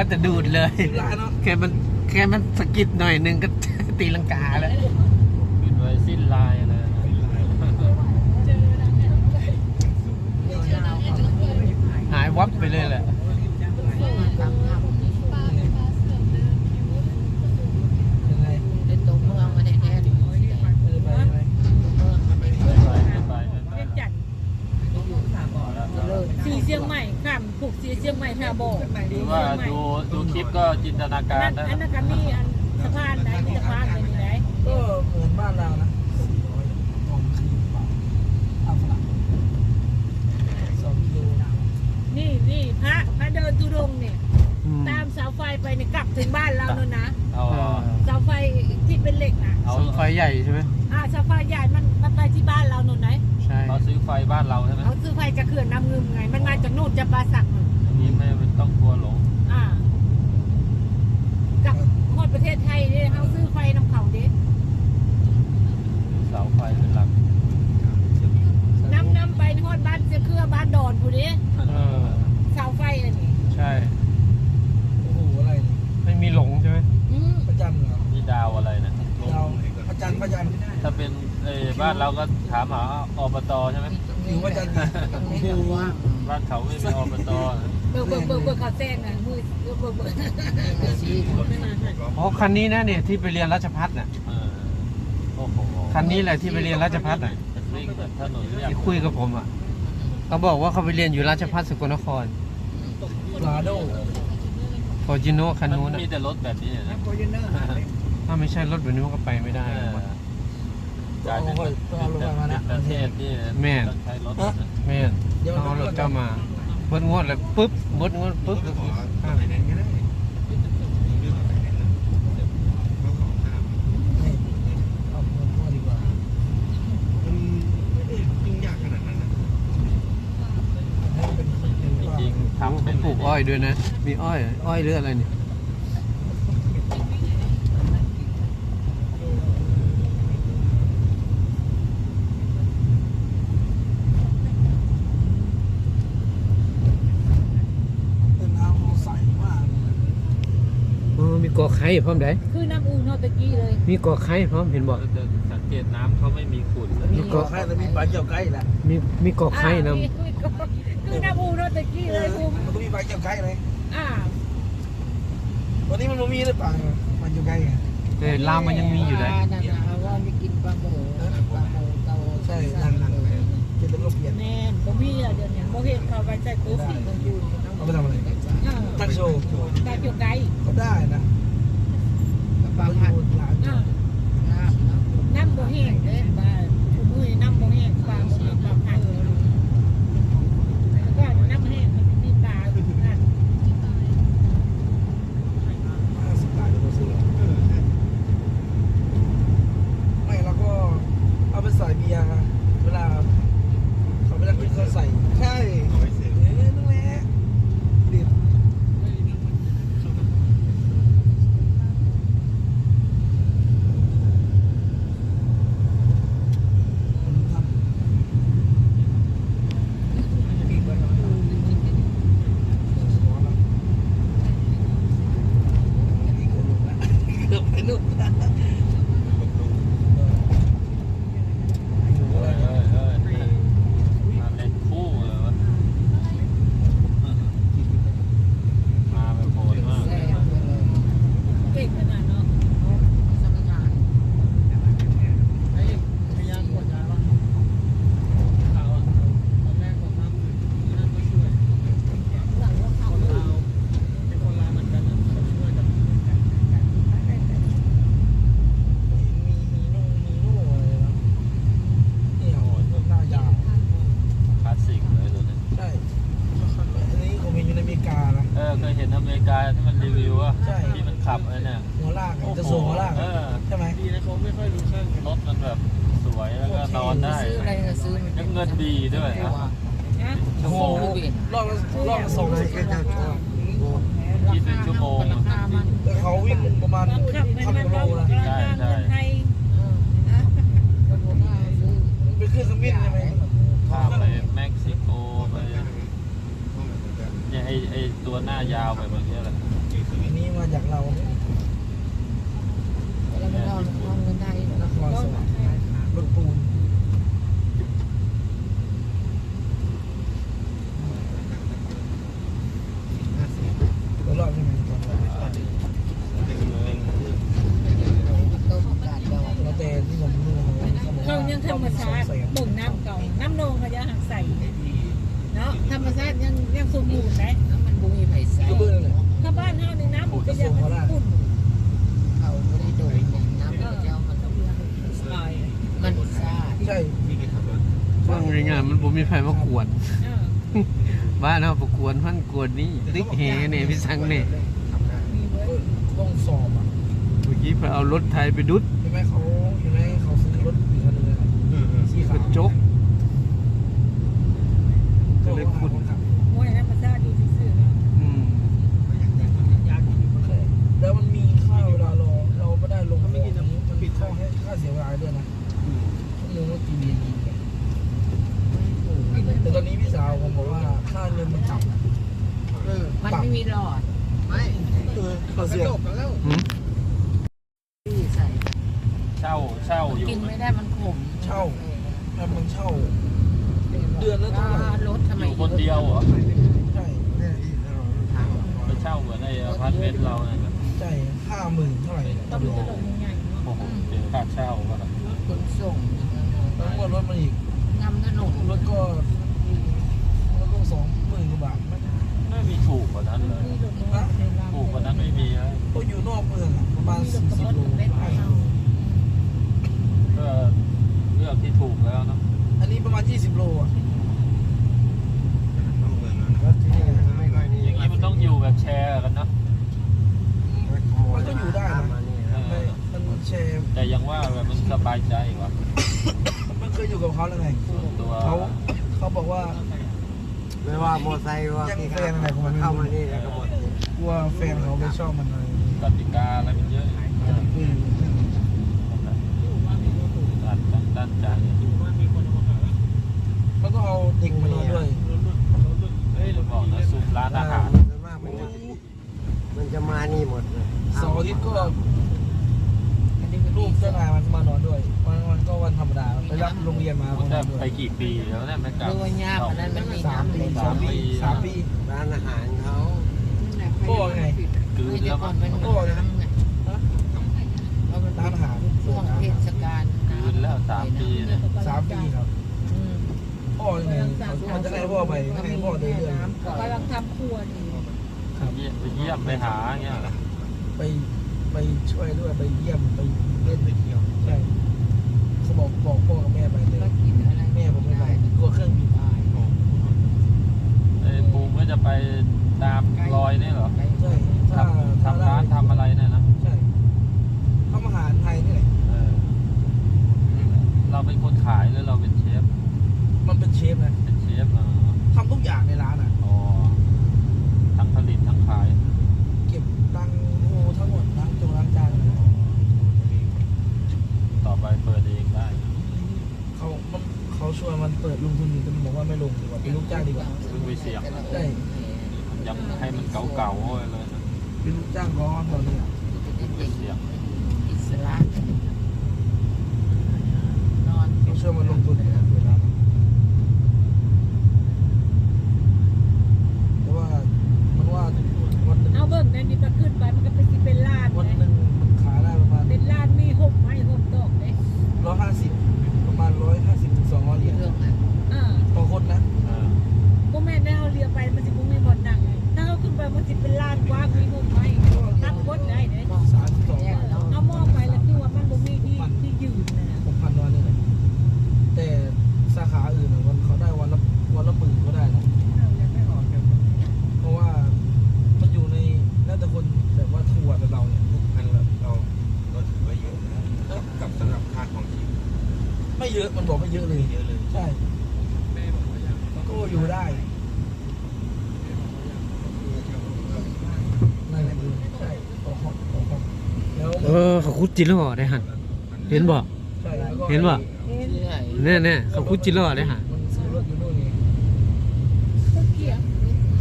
ว่าจะดูดเลยแค่มันแค่มันสะกิดหน่อยหนึงก็ ตีลังกาแล้วปิดไว้สิ้นลายเลยหายวับไปเลยแหละ เป็นตัวเมืองมาแน่ๆเลยเมืองมาแน่ ไปไปไป เรียนจัด ๆเลย สีเชียงใหม่ข้ามผูกสีเชียงใหม่ท่าบ่อ หรือ ว่าดูดูคลิปก็จินตนาการนั่นได้อันนั้นก็มีอันสะพานไหนมีสะพานไหนนี่ไหน ก็เหมือนบ้านเรานะสองกิโล นี่นี่พระพระเดินทุดงค์เนี่ย อืม ตามเสาไฟไปเนี่ยกลับถึงบ้านเราแล้วนะ เอา เออ เสาไฟที่เป็นเหล็กนะ เอา เสาไฟใหญ่ใช่ไหม อ่าเสาไฟใหญ่มันมันไปที่บ้านเราโน่นไหน ใช่ เขาซื้อไฟบ้านเราใช่ไหม เขาซื้อไฟจากเขื่อนน้ำงึมไง มันมาจากนู่นจะปาสักนู่น อันนี้ไม่ต้องกลัวหลง อ่ากับฮอดประเทศไทยเนี่ยเขาซื้อไฟน้ำเขาเด็ เสาไฟเป็นหลัก น้ำน้ำไปฮอดบ้านเสียเครือบ้านดอนผู้เด้ เออ เสาไฟอันนี้ ใช่ โอ้โหอะไรนี่ ไม่มีหลงใช่ไหม อืม พระจันทร์เหรอ นี่ดาวอะไรนะลง เรา พระจันทร์พระจันทร์ถ้าเป็นเออบ้านเราก็ถามหาอบตใช่ไหมอยู่พระจันทร์โอ้โหบ้านเขาไม่มีอบตเบิกเบิกเบิกเบิกเขาแซงอะมือเบิกเบิกเบิกไม่มาให้อ๋อคันนี้นะเนี่ยที่ไปเรียนราชพัฒน่ะเออโอ้โหคันนี้แหละที่ไปเรียนราชพัฒน่ะวิ่งแบบถนนเรียบที่คุยกับผมอะเขาบอกว่าเขาไปเรียนอยู่ราชพัฒสกลนครลาโดฟอร์จิโนคันมันนู้นมีอะแต่รถแบบนี้นะ ถ้าไม่ใช่รถแบบนี้มันก็ไปไม่ได้ เอหรอ กอกลายเป็นเป็นประเทศที่แม่ต้องใช้รถแบบนั้นแม่นต้องเอารถเจ้ามาเบิ้งวดเลยปุ๊บเบิ้งวดปุ๊บก็คือข้ามนี่เอาเงินพ่อดีกว่าจริงๆทำเป็นปลูกอ้อยด้วยนะ มีอ้อย อ้อยหรืออะไรเนี่ยเป็นน้ำเขาใสมาก อ๋อ มีกอ ไข่พร้อมได้คือน้ำอูนอตะกี้เลยมีกอไข่พร้อมเห็นบอกเดินสังเกตน้ำเขาไม่มีขุ่นเลยมีเกาะไข่แต่มีปลาเกี่ยวไก่แหละมีมีกอไข่นอ่ามีมีก็คือน้ำอูนอตะกี้เอเลอยภูมิมันก็มีปลาเกี่ยวไก่เลยอ่าวันนี้มันไม่มีเลยปลาปลาเกี่ยวไก่ไงำแต่ลาวมันยังมีอยู่เลยนั่นนะว่าไม่กินปลาหมูปลาหมูเตาใช่นั่นนั่นกินแล้วก็เปลี่ยนแม่นบ่มีอะเดี๋ยวนี้บ่เห็นเขาไปใส่ตู้สีมันอยู่เอาไปทำอะไรอ่าตั้งโชว์ได้เกี่ยวไก่ก็ได้นะ ปลาผัดน้ำเนะน้ำบ่แห้งเด้บ้านผู้มือน้ำบ่แห้งปลาบ่แห้งปลาพันเลยก็น้ำแห้งมันมีปลาอยู่นั่นห้าสิบบาทเราซื้อไม่เราก็เอาไปใส่เบียร์เวลาเขาไม่ได้กินเขาใส่เอ๊ะนั่นแหละเด็ดมันทำ กายที่มันรีวิวอะ ใช่ ที่มันขับไอ้เนี่ย หัวลาก โอ้โห จะสูงหัวลาก เออ ใช่ไหม ดีนะเขาไม่ค่อยรู้ช่างรถมันแบบสวยแล้วก็นอนได้ ซื้ออะไรก็ซื้อมัน แล้วเงินดีด้วยนะ นะ ชั่วโมง รอบละรอบละสองสิบ คิดเป็นชั่วโมง ราคามัน แต่เขาวิ่งประมาณ ตอนขับให้ พัน มัน กว่าโล เรา นะ ราคาเงินไทย เออคนโบราณซื้อ มันเป็นเครื่องขมิ้นใช่ไหม ข้ามไปเม็กซิโกไปเนี่ยไอไอตัว หน้ายาวไปเมื่อกี้แหละ อันนี้มาจากเรา แล้วก็เอาเอาเงินได้ นครสวรรค์รถปูนตัวรอบใช่ไหมตอนนั้น ต้มกาดดอก เราแต่ที่ผมดูเขาบอก เขา ว่า ยังธรรมชาติบ่งน้ำเก่าน้ำนองเขาจะหักใส่เนาะธรรมชาติยังยังสมบูรณ์ไหม แล้วมันบุ้ยไผ่ใส่ ก็เบื่อเลย ถ้าบ้านเฮาในน้ำมันก็ยังขุ่น เขาไม่ได้โดนน้ำเจ้ามัน ลอย มันซาด ใช่ ฟังง่ายๆ มันบ่มีไฟมากวนเออบ้านเฮาบ่กวนพันกวนนี่ติ๊กแหเนี่ยพี่สังเนี่ยมีเว้ยต้องสอบอะเมื่อกี้ไปเอารถไทยไปดุดเห็นไหมเขาเห็นไหมเขาซื้อรถอีกคันนึงเลยสี ก ขาว ระจก ก็เลยคุณ มวยธรรมชาติอยู่ซื่อๆเนาะ อืม แล้วมันมีค่าเวลารอเราไม่ได้ลงไม่กินมันปิดข้อให้ค่าเสียเวลาด้วยนะชั่วโมงละกี่เบียร์กินกันแต่ตอนนี้พี่สาวผมบอกว่าค่าเงินมันต่ำ มัน ไม่มีหลอด ไม่เออเขาเสียหืมที่ใส่ เช่าเช่าอยู่กินไม่ได้มันขมเช่าถ้ามันเช่า เดือนละเท่าไหร่รถทำไมอยู่คนเดียวเหรอ ใช่ไปเช่าเหมือนไอ้อพาร์ตเมนต์เราเนี่ยนะใช่ห้าหมื่นเท่าไหร่ต้ต่อองเดือนตลกใหญ่ๆเนาะโอ้โหเจอค่าเช่าก็แล้วขนส่งแล้วก็รถมันอีกนำถนนรถก็รถก็สองหมื่นกว่าบาท ไหมไม่มีถูกกว่านั้นเลยมีรถน้อยในลำถูกกว่านั้นไม่มีนะก็อยู่นอกเมืองอะประมาณสี่สิบโลก็เลือกที่ถูกแล้วเนาะอันนี้ประมาณยี่สิบโลอะ อย่างนี้มันต้องอยู่แบบแชร์กันเนาะ มันก็อยู่ได้นะ เอ ไม่ อ มันแชร์ แต่ยังว่าแบบมันสบายใจกว่า มันเคยอยู่กับเขาแล้วไง ส่วนตัว เขาเขาบอกว่า ไม่ว่าโมอไซค์ว่ายังแฟนอะไรของมันไม่รู้เข้ามานี่แล้วก็หมดกลัวแฟนเขาไม่ชอบมันเลยกติกาอะไรมันเยอะ อืม ด้านด้านใจ แล้วก็เอาเด็กมานอนด้วย ผมบอกนะซุปร้านอาหาร ส่วนมากมันจะมันจะมานี่หมดเลย เสาร์อาทิตย์ก็ลูกเจ้านายมันมานอนด้วยวันวันก็วันธร รมดาไปรับโรงเรียนมามันนได้อนด้วไปยกี่ปีแล้วเนี่ยไม่กลับ ดูว่ายากอันนั้นมันมีสามน้ำปีเลยสามปีสามปีร้านอาหารเขาพ่อไงกืนแต่แล้วก่อมั้นงมันมีน้ำไงเพราะมันร้านอาหารช่วงเทศกาลกืนแล้วสามปีเนี่ยสามปีครับอืมพ่อยังไงมันจะให้พ่อไปให้พ่อเดินเรื่องกำลังทำครัวอยู่เยี่ยมไปเยี่ยมไปหาเงี้ยเหรอไปไปช่วยด้วยไปเยี่ยมไปเล่นไปเที่ยวใช่เขา บอกบอกพ่อกับแม่ไปเลยก็กินอะไรแม่ผมไม่ไปกลัวเครื่องบินไอ้ปูมก็จะไปตามรอยนี่เหรอใช่ถ้าทำทำร้านทำอะไรเนี่ยนะ ใช่ทำอาหารไทยนี่แหละ เออเขาคุดจินแล้วเหรอได้หัเห็นบอกเห็นบอกเนี่ยเนี่ยเขาคุดจินแล้วเหรอได้หันพูดเกลียด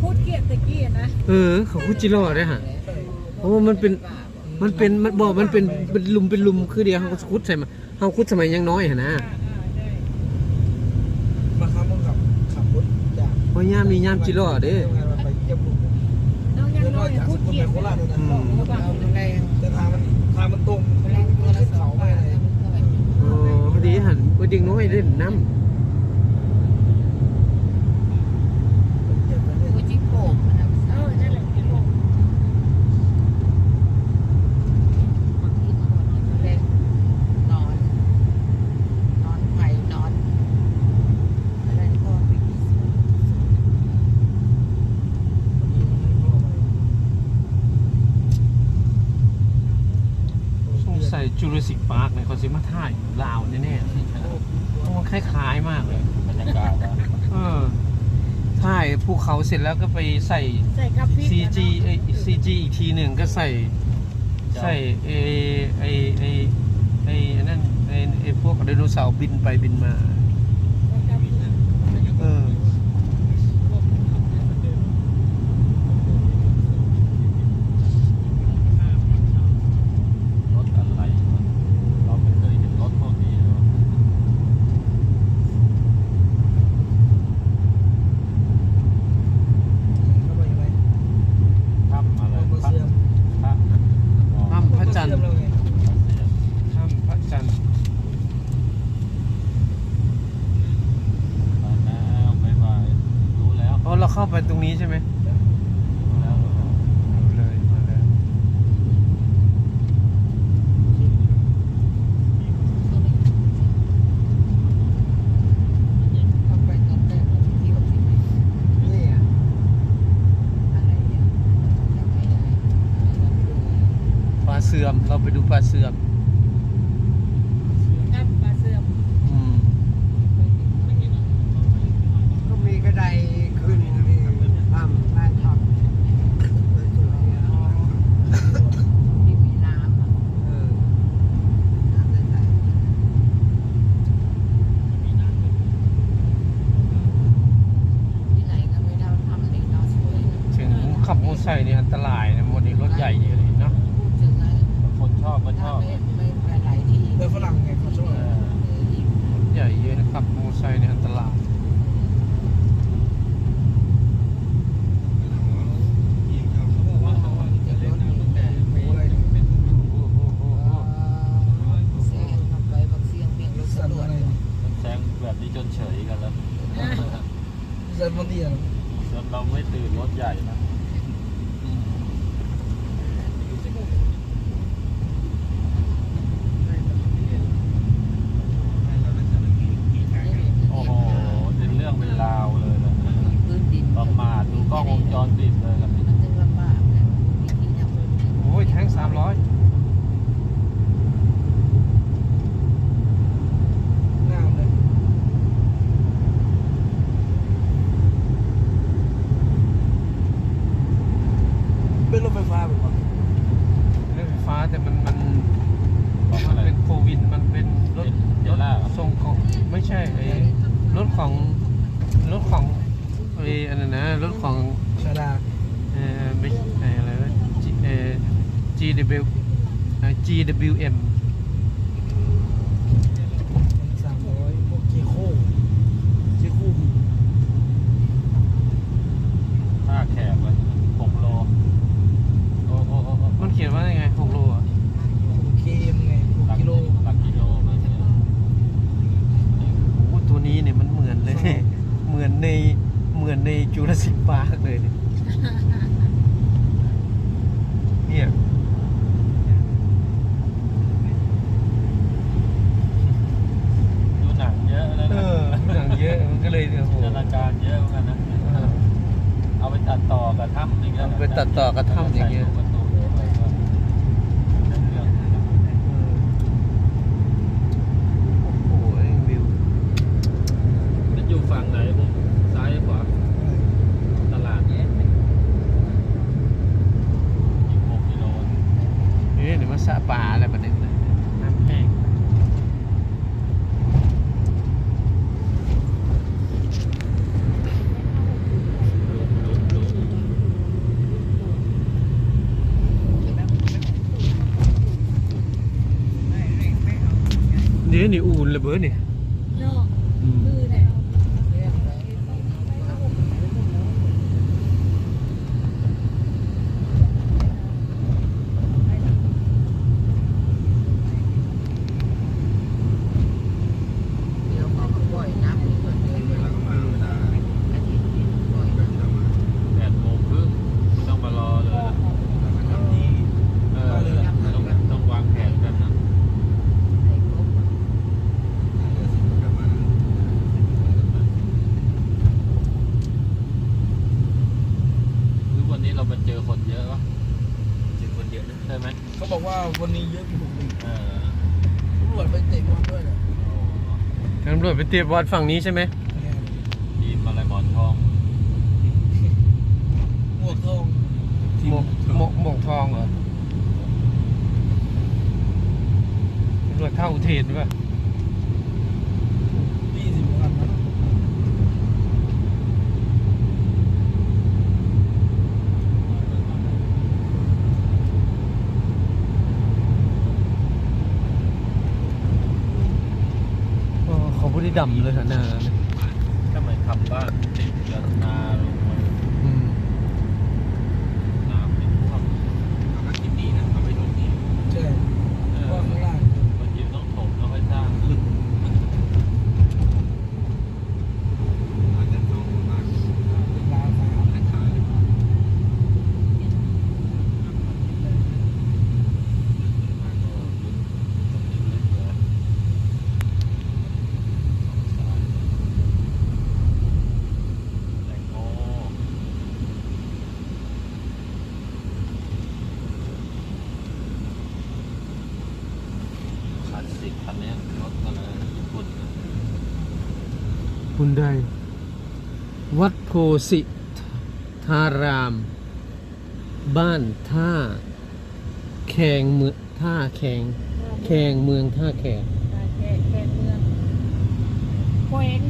พูดเกลียดตะกี้นะเออเขาคุดจินแล้วเรอได้หัเพราะว่ามันเป็นมันเป็นมันบอกมันเป็นเป็นลุมเป็นลุมคือเดียวเขาคุดใส่มาเขาคุดสมัยยังน้อยหันะมาครัมึงขับขับรถจเพราะย่ามีย่ามจิโแล้วเรอเด้องยังน้อยคุดเกลียดอืม ดีหันว่าจริงน้อยเล่นน้ำ เสร็จแล้วก็ไปใส่ ใส่กราฟิก CG เอ้ย CG อีกทีหนึ่งก็ใส่ ใส่ไอไอไอไอนั่นไอไอพวกไดโนเสาร์บินไปบินมา Là. ากเลยเนี่ยเนี่ยดูหนังเยอะแล้วเอนะอมีหนังเยอะมันก็เลยเนี่ยโหจราจารเยอะเหมือนกันนะ เอาไปตัดต่อกับทำอย่างเงี้ยเอาไปตัดต่อกับถ้ำอย่างเงี้ยโอ้โหไอ้วิว มันอยู่ฝั่งไหนผม ไปเตียบวัดฝั่งนี้ใช่ไหมทีมอะไรบอลทองหมวกทองหมวกหมวกหมวกทองเหรอตรวจเข้าอุเทนป่ะ ดำเลยนะ ใด วัดโพสิธาราม บ้านท่า แขงเมืองท่าแขง แขงเมืองท่าแขง แขกเมืองแขง